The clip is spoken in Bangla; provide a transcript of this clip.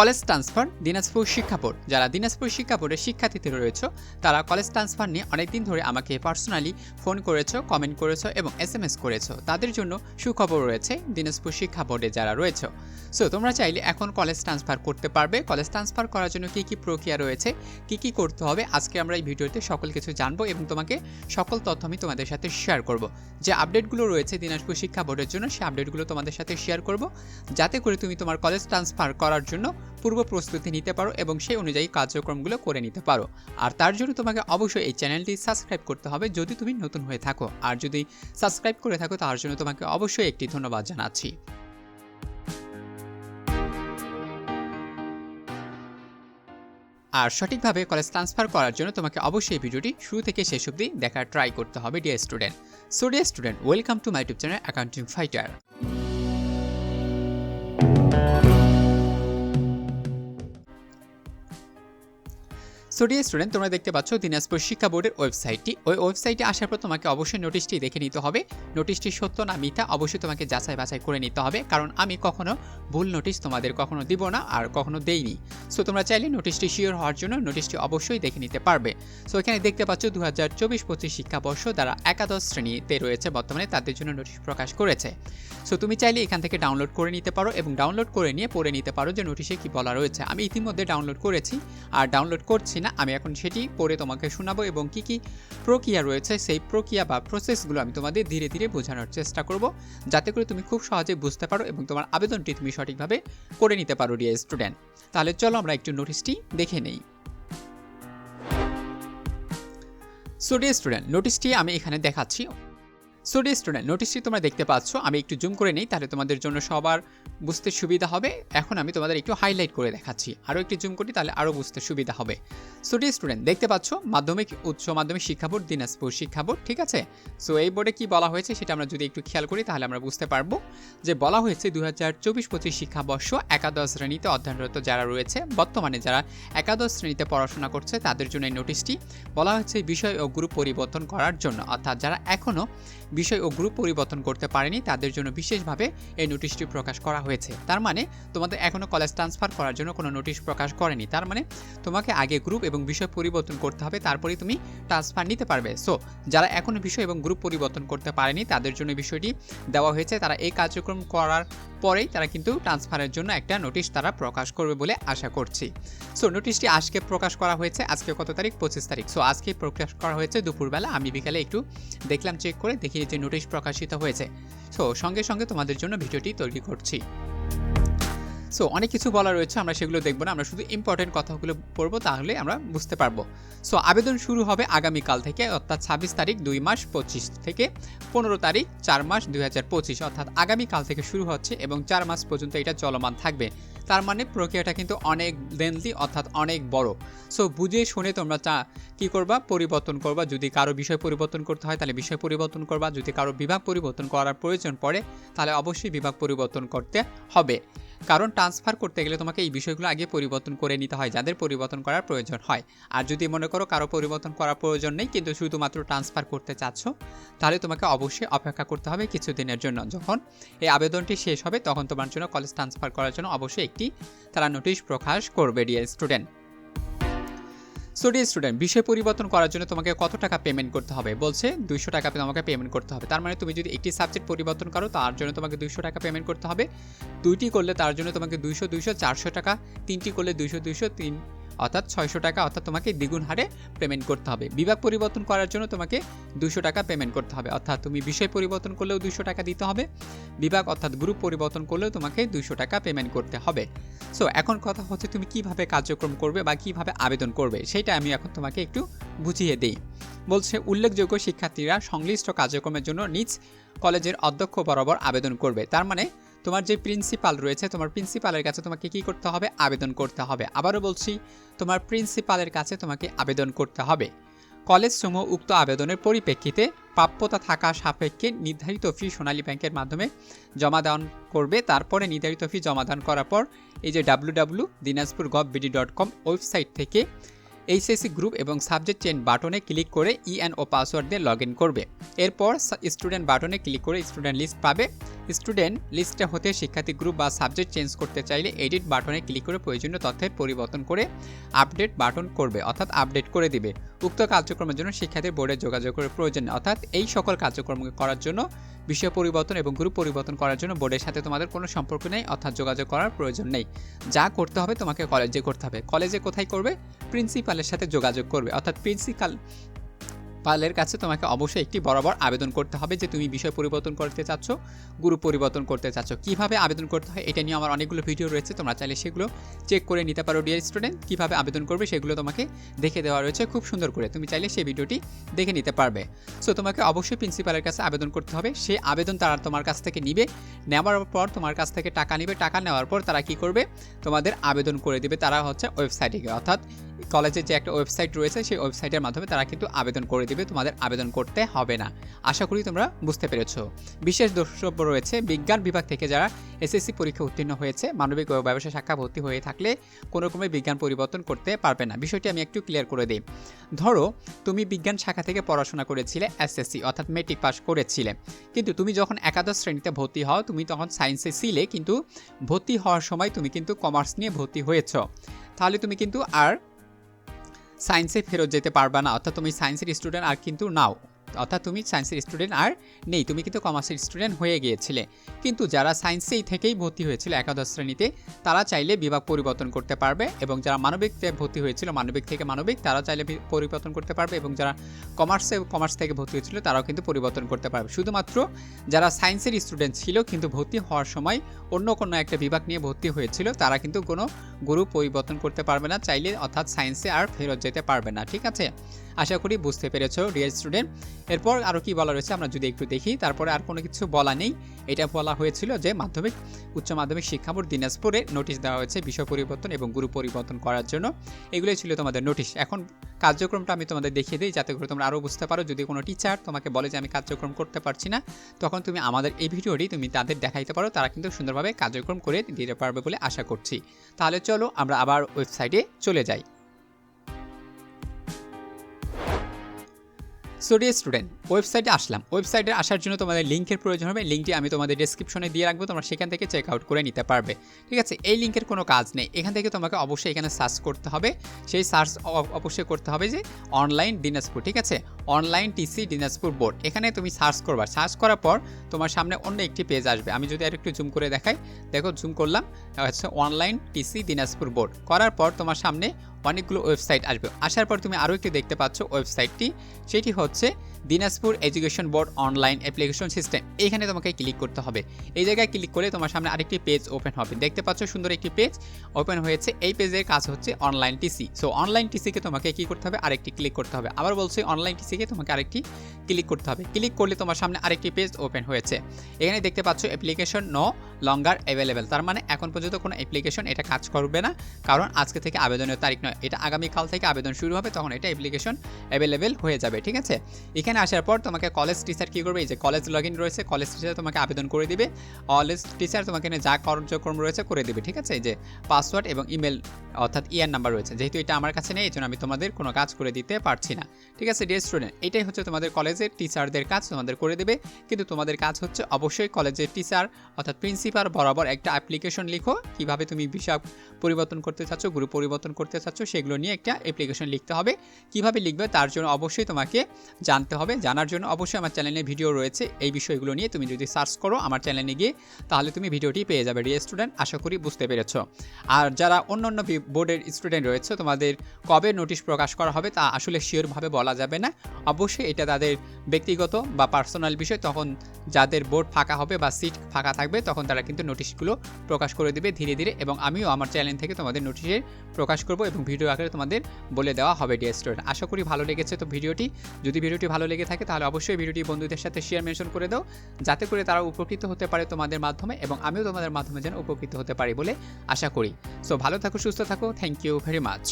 কলেজ ট্রান্সফার, দিনাজপুর শিক্ষা বোর্ড যারা দিনাজপুর শিক্ষা বোর্ডের শিক্ষার্থীতে রয়েছে, তারা কলেজ ট্রান্সফার নিয়ে অনেকদিন ধরে আমাকে পার্সোনালি ফোন করেছ কমেন্ট করেছ এবং এস এম এস করেছ। তাদের জন্য সুখবর রয়েছে দিনাজপুর শিক্ষা বোর্ডে যারা রয়েছে। সো তোমরা চাইলে এখন কলেজ ট্রান্সফার করতে পারবে। কলেজ ট্রান্সফার করার জন্য কী কী প্রক্রিয়া রয়েছে, কী কী করতে হবে, আজকে আমরা এই ভিডিওতে সকল কিছু জানব এবং তোমাকে সকল তথ্য আমি তোমাদের সাথে শেয়ার করব। যে আপডেটগুলো রয়েছে দিনাজপুর শিক্ষা বোর্ডের জন্য, সেই আপডেটগুলো তোমাদের সাথে শেয়ার করব। যাতে করে তুমি তোমার কলেজ ট্রান্সফার করার জন্য পূর্ব প্রস্তুতি নিতে পারো এবং সেই অনুযায়ী কার্যক্রমগুলো করে নিতে পারো। আর তার জন্য তোমাকে অবশ্যই এই চ্যানেলটি সাবস্ক্রাইব করতে হবে যদি তুমি নতুন হয়ে থাকো। আর যদি সাবস্ক্রাইব করে থাকো, তার জন্য তোমাকে অবশ্যই একটি ধন্যবাদ জানাচ্ছি। আর সঠিকভাবে কলেজ ট্রান্সফার করার জন্য তোমাকে অবশ্যই এই ভিডিওটি শুরু থেকে শেষ অবধি দেখার ট্রাই করতে হবে dear student so dear student welcome to my YouTube channel accounting fighter so dear student তোমরা দেখতে পাচ্ছ দিনাজপুর শিক্ষা বোর্ডের ওয়েবসাইটটি। ওই ওয়েবসাইটে আসার পর তোমাকে অবশ্যই নোটিশটি দেখে নিতে হবে। নোটিশটি সত্য না মিথ্যা অবশ্যই তোমাকে যাচাই বাছাই করে নিতে হবে। কারণ আমি কখনো ভুল নোটিশ তোমাদের কখনো দিব না আর কখনো দেইনি। সো তোমরা চাইলে নোটিশটি শিওর হওয়ার জন্য নোটিশটি অবশ্যই দেখে নিতে পারবে। সো এখানে দেখতে পাচ্ছ দু হাজার চব্বিশ পঁচিশ শিক্ষাবর্ষ যারা একাদশ শ্রেণীতে রয়েছে বর্তমানে, তাদের জন্য নোটিশ প্রকাশ করেছে। সো তুমি চাইলে এখান থেকে ডাউনলোড করে নিতে পারো এবং ডাউনলোড করে নিয়ে পড়ে নিতে পারো যে নোটিশে কি বলা রয়েছে। আমি ইতিমধ্যে ডাউনলোড করেছি। আর ডাউনলোড করছি না আমি এখন সেটি পড়ে তোমাকে শোনাবো এবং কি কি প্রক্রিয়া রয়েছে, সেই প্রক্রিয়া বা প্রসেসগুলো আমি তোমাদের ধীরে ধীরে বোঝানোর চেষ্টা করব, যাতে করে তুমি খুব সহজে বুঝতে পারো এবং তোমার আবেদনটি তুমি সঠিকভাবে করে নিতে পারো ডিয়ার স্টুডেন্ট তাহলে চলো আমরা একটু নোটিশটি দেখে নেই। সো ডিয়ার স্টুডেন্ট নোটিশটি আমি এখানে দেখাচ্ছি। সো ডিয়ার স্টুডেন্ট নোটিশটি তোমরা দেখতে পাচ্ছ। আমি একটু জুম করে নিই, তাহলে তোমাদের জন্য সবার বুঝতে সুবিধা হবে। এখন আমি তোমাদের একটু হাইলাইট করে দেখাচ্ছি। আরও একটু জুম করি, তাহলে আরও বুঝতে সুবিধা হবে। সো ডিয়ার স্টুডেন্ট দেখতে পাচ্ছ? মাধ্যমিক, উচ্চ মাধ্যমিক শিক্ষা বোর্ড, দিনাজপুর শিক্ষা বোর্ড, ঠিক আছে? সো এই বোর্ডে কি বলা হয়েছে সেটা আমরা যদি একটু খেয়াল করি, তাহলে আমরা বুঝতে পারব যে বলা হয়েছে দু হাজার চব্বিশ পঁচিশ শিক্ষাবর্ষ একাদশ শ্রেণীতে অধ্যয়নরত যারা রয়েছে, বর্তমানে যারা একাদশ শ্রেণীতে পড়াশোনা করছে, তাদের জন্য এই নোটিশটি বলা হয়েছে বিষয় ও গ্রুপ পরিবর্তন করার জন্য। অর্থাৎ যারা এখনও বিষয় ও গ্রুপ পরিবর্তন করতে পারেনি, তাদের জন্য বিশেষভাবে এই নোটিশটি প্রকাশ করা হয়েছে। তার মানে তোমাদের এখনও কলেজ ট্রান্সফার করার জন্য কোনো নোটিশ প্রকাশ করেনি। তার মানে তোমাকে আগে গ্রুপ এবং বিষয় পরিবর্তন করতে হবে, তারপরেই তুমি ট্রান্সফার নিতে পারবে। সো যারা এখনও বিষয় এবং গ্রুপ পরিবর্তন করতে পারেনি, তাদের জন্য বিষয়টি দেওয়া হয়েছে। তারা এই কার্যক্রম করার পরেই তারা কিন্তু ট্রান্সফারের জন্য একটা নোটিশ তারা প্রকাশ করবে বলে আশা করছি। সো নোটিশটি আজকে প্রকাশ করা হয়েছে। আজকে কত তারিখ? পঁচিশ তারিখ। সো আজকে প্রকাশ করা হয়েছে দুপুরবেলা। আমি বিকালে একটু দেখলাম চেক করে দেখি যে নোটিশ প্রকাশিত হয়েছে। সো সঙ্গে সঙ্গে তোমাদের জন্য ভিডিওটি তৈরি করছি। সো অনেক কিছু বলা রয়েছে, আমরা সেগুলো দেখব না, আমরা শুধু ইম্পর্টেন্ট কথাগুলো পড়ব, তাহলে আমরা বুঝতে পারব। সো আবেদন শুরু হবে আগামীকাল থেকে, অর্থাৎ ছাব্বিশ তারিখ দুই মাস পঁচিশ থেকে পনেরো তারিখ চার মাস দুই হাজার পঁচিশ, অর্থাৎ আগামীকাল থেকে শুরু হচ্ছে এবং চার মাস পর্যন্ত এটা চলমান থাকবে। তার মানে প্রক্রিয়াটা কিন্তু অনেক লেন্থি অর্থাৎ অনেক বড়। সো বুঝে শুনে তোমরা চা, কী করবা? পরিবর্তন করবা। যদি কারও বিষয় পরিবর্তন করতে হয়, তাহলে বিষয় পরিবর্তন করবা। যদি কারও বিভাগ পরিবর্তন করার প্রয়োজন পড়ে, তাহলে অবশ্যই বিভাগ পরিবর্তন করতে হবে। কারণ ট্রান্সফার করতে গেলে তোমাকে এই বিষয়গুলো আগে পরিবর্তন করে নিতে হয়, যাদের পরিবর্তন করার প্রয়োজন হয়। আর যদি মনে করো কারও পরিবর্তন করার প্রয়োজন নেই, কিন্তু শুধুমাত্র ট্রান্সফার করতে চাচ্ছ, তাহলে তোমাকে অবশ্যই অপেক্ষা করতে হবে কিছুদিনের জন্য। যখন এই আবেদনটি শেষ হবে, তখন তোমার জন্য কলেজ ট্রান্সফার করার জন্য অবশ্যই একটি তারা নোটিশ প্রকাশ করবে dear student so dear student বিষয় পরিবর্তন করার জন্য তোমাকে কত টাকা পেমেন্ট করতে হবে? বলছে, দুইশো টাকা তোমাকে পেমেন্ট করতে হবে। তার মানে তুমি যদি একটি সাবজেক্ট পরিবর্তন করো, তার জন্য তোমাকে দুইশো টাকা পেমেন্ট করতে হবে। দুইটি করলে তার জন্য তোমাকে দুইশো দুইশো, চারশো টাকা, তিনটি করলে দুইশো দুইশো, তিন অর্থাৎ ছয়শো টাকা, অর্থাৎ তোমাকে দ্বিগুণ হারে পেমেন্ট করতে হবে। বিভাগ পরিবর্তন করার জন্য তোমাকে দুশো টাকা পেমেন্ট করতে হবে। অর্থাৎ তুমি বিষয় পরিবর্তন করলেও দুশো টাকা দিতে হবে। বিভাগ অর্থাৎ গ্রুপ পরিবর্তন করলেও তোমাকে দুশো টাকা পেমেন্ট করতে হবে। সো এখন কথা হচ্ছে তুমি কীভাবে কার্যক্রম করবে বা কীভাবে আবেদন করবে, সেটা আমি এখন তোমাকে একটু বুঝিয়ে দিই। বলছে, উল্লেখযোগ্য শিক্ষার্থীরা সংশ্লিষ্ট কার্যক্রমের জন্য নিজ কলেজের অধ্যক্ষ বরাবর আবেদন করবে। তার মানে তোমার যে প্রিন্সিপাল রয়েছে, তোমার প্রিন্সিপালের কাছে তোমাকে কি করতে হবে? আবেদন করতে হবে। আবারও বলছি, তোমার প্রিন্সিপালের কাছে তোমাকে আবেদন করতে হবে। কলেজ সমূহ উক্ত আবেদনের পরিপ্রেক্ষিতে প্রাপ্যতা থাকা সাপেক্ষে নির্ধারিত ফি সোনালী ব্যাংকের মাধ্যমে জমা দান করবে। তারপরে নির্ধারিত ফি জমা দান করার পর এই যে W W Dinajpur gov BD dot com website থেকে এইচএসসি গ্রুপ এবং সাবজেক্ট চেন বাটনে ক্লিক করে ইএন ও পাসওয়ার্ড দিয়ে লগ ইন করবে। এরপর স্টুডেন্ট বাটনে ক্লিক করে স্টুডেন্ট লিস্ট পাবে। স্টুডেন্ট লিস্টে হতে শিক্ষার্থী গ্রুপ বা সাবজেক্ট চেঞ্জ করতে চাইলে এডিট বাটনে ক্লিক করে প্রয়োজনীয় তথ্যের পরিবর্তন করে আপডেট বাটন করবে, অর্থাৎ আপডেট করে দিবে। উক্ত কার্যক্রমের জন্য শিক্ষার্থীর বোর্ডে যোগাযোগ করে প্রয়োজন। অর্থাৎ এই সকল কার্যক্রম করার জন্য, বিষয় পরিবর্তন এবং গ্রুপ পরিবর্তন করার জন্য বোর্ডের সাথে তোমাদের কোনো সম্পর্ক নেই, অর্থাৎ যোগাযোগ করার প্রয়োজন নেই। যা করতে হবে তোমাকে কলেজে করতে হবে। কলেজে কোথায় করবে? প্রিন্সিপালের সাথে যোগাযোগ করবে, অর্থাৎ প্রিন্সিপাল পালের কাছে তোমাকে অবশ্যই একটি বরাবর আবেদন করতে হবে যে তুমি বিষয় পরিবর্তন করতে চাচ্ছ গ্রুপ পরিবর্তন করতে চাচ্ছ। কীভাবে আবেদন করতে হয় এটা নিয়ে আমার অনেকগুলো ভিডিও রয়েছে, তোমরা চাইলে সেগুলো চেক করে নিতে পারো ডিয়ার স্টুডেন্ট কীভাবে আবেদন করবে সেগুলো তোমাকে দেখে দেওয়া রয়েছে খুব সুন্দর করে। তুমি চাইলে সেই ভিডিওটি দেখে নিতে পারবে। সো তোমাকে অবশ্যই প্রিন্সিপালের কাছে আবেদন করতে হবে। সেই আবেদন তারা তোমার কাছ থেকে নিবে। নেওয়ার পর তোমার কাছ থেকে টাকা নিবে। টাকা নেওয়ার পর তারা কি করবে? তোমাদের আবেদন করে দিবে। তারা হচ্ছে ওয়েবসাইটে গিয়ে। অর্থাৎ কলেজের যে একটা ওয়েবসাইট রয়েছে, সেই ওয়েবসাইটের মাধ্যমে তারা কিন্তু আবেদন করে দিবে। তোমাদের আবেদন করতে হবে না। আশা করি তোমরা বুঝতে পেরেছ। বিশেষ দ্রষ্টব্য রয়েছে, বিজ্ঞান বিভাগ থেকে যারা এসএসসি পরীক্ষা উত্তীর্ণ হয়েছে, মানবিক ব্যবসা শাখা ভর্তি হয়ে থাকলে কোনো রকমের বিজ্ঞান পরিবর্তন করতে পারবে না। বিষয়টি আমি একটু ক্লিয়ার করে দিই। ধরো, তুমি বিজ্ঞান শাখা থেকে পড়াশোনা করেছিলে এসএসসি অর্থাৎ মেট্রিক পাস করেছিলে। কিন্তু তুমি যখন একাদশ শ্রেণীতে ভর্তি হও, তুমি তখন সায়েন্সে ছিলে, কিন্তু ভর্তি হওয়ার সময় তুমি কিন্তু কমার্স নিয়ে ভর্তি হয়েছ। তাহলে তুমি কিন্তু আর সায়েন্সে ফেরত যেতে পারবা না অর্থাৎ তুমি সায়েন্সের স্টুডেন্ট আর কিন্তু নাও। অর্থাৎ তুমি সায়েন্সের স্টুডেন্ট আর নেই, তুমি কিন্তু কমার্সের স্টুডেন্ট হয়ে গিয়েছিলে। কিন্তু যারা সায়েন্সেই থেকেই ভর্তি হয়েছিল একাদশ শ্রেণীতে, তারা চাইলে বিভাগ পরিবর্তন করতে পারবে এবং যারা মানবিকতে ভর্তি হয়েছিল, মানবিক থেকে মানবিক তারা চাইলে পরিবর্তন করতে পারবে এবং যারা কমার্সে কমার্স থেকে ভর্তি হয়েছিল, তারাও কিন্তু পরিবর্তন করতে পারবে। শুধুমাত্র যারা সায়েন্সের স্টুডেন্ট ছিল কিন্তু ভর্তি হওয়ার সময় অন্য কোনো একটা বিভাগ নিয়ে ভর্তি হয়েছিল, তারা কিন্তু কোনো গ্রুপ পরিবর্তন করতে পারবে না, চাইলে অর্থাৎ সায়েন্সে আর ফেরত যেতে পারবে না, ঠিক আছে? আশা করি বুঝতে পেরেছ ডিয়ার স্টুডেন্ট এরপর আরও কি বলা রয়েছে আমরা যদি একটু দেখি, তারপরে আর কোনো কিছু বলা নেই। এটা বলা হয়েছিল যে মাধ্যমিক, উচ্চ মাধ্যমিক শিক্ষা বোর্ড দিনাজপুরে নোটিশ দেওয়া হয়েছে বিষয় পরিবর্তন এবং গ্রুপ পরিবর্তন করার জন্য। এগুলোই ছিল তোমাদের নোটিশ এখন কার্যক্রমটা আমি তোমাদের দেখিয়ে দিই, যাতে করে তোমরা আরও বুঝতে পারো। যদি কোনো টিচার তোমাকে বলে যে আমি কার্যক্রম করতে পারছি না, তখন তুমি আমাদের এই ভিডিওটি তুমি তাদের দেখাইতে পারো। তারা কিন্তু সুন্দরভাবে কার্যক্রম করে দিতে পারবে বলে আশা করছি। তাহলে চলো আমরা আবার ওয়েবসাইটে চলে যাই। সো ডিয়ার স্টুডেন্ট ওয়েবসাইটে আসলাম। ওয়েবসাইটে আসার জন্য তোমাদের লিঙ্কের প্রয়োজন হবে। লিঙ্কটি আমি তোমাদের ডেসক্রিপশনে দিয়ে রাখব। তোমরা সেখান থেকে চেক আউট করে নিতে পারবে। ঠিক আছে? এই লিঙ্কের কোনো কাজ নেই। এখান থেকে তোমাকে অবশ্যই এখানে সার্চ করতে হবে। সেই সার্চ অবশ্যই করতে হবে যে অনলাইন দিনাজপুর। ঠিক আছে? অনলাইন টিসি দিনাজপুর বোর্ড এখানে তুমি সার্চ করবা। সার্চ করার পর তোমার সামনে অন্য একটি পেজ আসবে। আমি যদি আর একটু জুম করে দেখাই। দেখো জুম করলাম। হচ্ছে অনলাইন টিসি দিনাজপুর বোর্ড করার পর তোমার সামনে অনেকগুলো ওয়েবসাইট আসবে। আসার পর তুমি আরও একটি দেখতে পাচ্ছ ওয়েবসাইটটি সেটি হচ্ছে Dinajpur education board online application system. এইখানে তোমাকে ক্লিক করতে হবে। এই জায়গায় ক্লিক করে তোমার সামনে আরেকটি পেজ ওপেন হবে। দেখতে পাচ্ছ সুন্দর একটি পেজ ওপেন হয়েছে। এই পেজের কাজ হচ্ছে অনলাইন টিসি। সো অনলাইন টিসিকে তোমাকে কি করতে হবে? আরেকটি ক্লিক করতে হবে। আবার বলছি, অনলাইন টিসিকে তোমাকে আরেকটি ক্লিক করতে হবে। ক্লিক করলে তোমার সামনে আরেকটি পেজ ওপেন হয়েছে। এখানে দেখতে পাচ্ছ অ্যাপ্লিকেশন নো লঙ্গার অ্যাভেলেবেল। তার মানে এখন পর্যন্ত কোনো অ্যাপ্লিকেশন এটা কাজ করবে না। কারণ আজকে থেকে আবেদনের তারিখ নয়। এটা আগামীকাল থেকে আবেদন শুরু হবে। তখন এটা অ্যাপ্লিকেশন অ্যাভেলেবেল হয়ে যাবে। ঠিক আছে? এখানে আসার পর তোমাকে কলেজ টিচার কী করবে? এই যে কলেজ লগ ইন রয়েছে কলেজ টিচার তোমাকে আবেদন করে দিবে। কলেজ টিচার তোমাকে যা কার্যক্রম রয়েছে করে দিবে, ঠিক আছে? এই যে পাসওয়ার্ড এবং ইমেল অর্থাৎ ইয়ার নাম্বার রয়েছে। যেহেতু এটা আমার কাছে নেই, এই জন্য আমি তোমাদের কোনো কাজ করে দিতে পারছি না। ঠিক আছে ডিয়ার স্টুডেন্ট এটাই হচ্ছে তোমাদের কলেজের টিচারদের কাজ তোমাদের করে দেবে। কিন্তু তোমাদের কাজ হচ্ছে অবশ্যই কলেজের টিচার অর্থাৎ প্রিন্সিপাল বরাবর একটা অ্যাপ্লিকেশন লিখো। কীভাবে তুমি বিষয় পরিবর্তন করতে চাচ্ছ গ্রুপ পরিবর্তন করতে চাচ্ছ, সেগুলো নিয়ে একটা অ্যাপ্লিকেশন লিখতে হবে। কীভাবে লিখবে, তার জন্য অবশ্যই তোমাকে জানতে হবে। জানার জন্য অবশ্যই আমার চ্যানেলে ভিডিও রয়েছে। এই বিষয়গুলো নিয়ে তুমি যদি সার্চ করো আমার চ্যানেলে গিয়ে, তাহলে তুমি ভিডিওটি পেয়ে যাবে। ডিয়ার স্টুডেন্ট আশা করি বুঝতে পেরেছ। আর যারা অন্য অন্য বোর্ডের স্টুডেন্ট রয়েছে, তোমাদের কবে নোটিশ প্রকাশ করা হবে তা আসলে শিওরভাবে বলা যাবে না। অবশ্যই এটা তাদের ব্যক্তিগত বা পার্সোনাল বিষয়। তখন যাদের বোর্ড ফাঁকা হবে বা সিট ফাঁকা থাকবে, তখন তারা কিন্তু নোটিশগুলো প্রকাশ করে দেবে ধীরে ধীরে এবং আমিও আমার চ্যানেল থেকে তোমাদের নোটিশের প্রকাশ করব এবং ভিডিও আকারে তোমাদের বলে দেওয়া হবে ডিয়ার স্টুডেন্ট আশা করি ভালো লেগেছে তো ভিডিওটি। যদি ভিডিওটি ভালো লেগে থাকে, তাহলে অবশ্যই ভিডিওটি বন্ধুদের সাথে শেয়ার মেনশন করে দাও, যাতে করে তারা উপকৃত হতে পারে তোমাদের মাধ্যমে এবং আমিও তোমাদের মাধ্যমে যেন উপকৃত হতে পারি বলে আশা করি। সো ভালো থাকো, সুস্থ থাকো থ্যাংক ইউ ভেরি মাচ